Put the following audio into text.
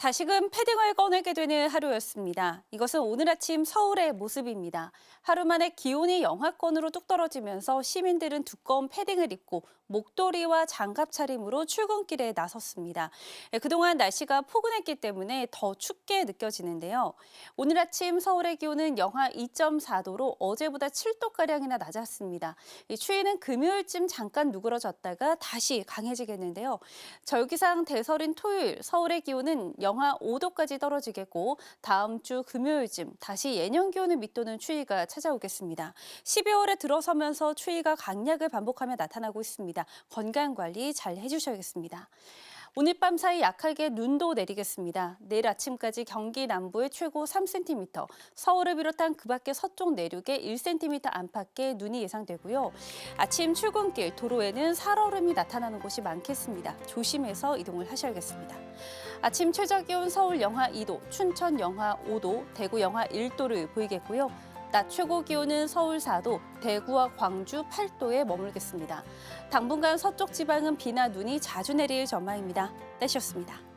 다시금 패딩을 꺼내게 되는 하루였습니다. 이것은 오늘 아침 서울의 모습입니다. 하루 만에 기온이 영하권으로 뚝 떨어지면서 시민들은 두꺼운 패딩을 입고 목도리와 장갑 차림으로 출근길에 나섰습니다. 예, 그동안 날씨가 포근했기 때문에 더 춥게 느껴지는데요. 오늘 아침 서울의 기온은 영하 2.4도로 어제보다 7도가량이나 낮았습니다. 이 추위는 금요일쯤 잠깐 누그러졌다가 다시 강해지겠는데요. 절기상 대설인 토요일 서울의 기온은 영하 5도까지 떨어지겠고 다음 주 금요일쯤 다시 예년 기온을 밑도는 추위가 찾아오겠습니다. 12월에 들어서면서 추위가 강약을 반복하며 나타나고 있습니다. 건강 관리 잘 해주셔야겠습니다. 오늘 밤 사이 약하게 눈도 내리겠습니다. 내일 아침까지 경기 남부에 최고 3cm, 서울을 비롯한 그 밖의 서쪽 내륙에 1cm 안팎의 눈이 예상되고요. 아침 출근길 도로에는 살얼음이 나타나는 곳이 많겠습니다. 조심해서 이동을 하셔야겠습니다. 아침 최저 기온 서울 영하 2도, 춘천 영하 5도, 대구 영하 1도를 보이겠고요. 낮 최고 기온은 서울 4도, 대구와 광주 8도에 머물겠습니다. 당분간 서쪽 지방은 비나 눈이 자주 내릴 전망입니다. 날씨였습니다.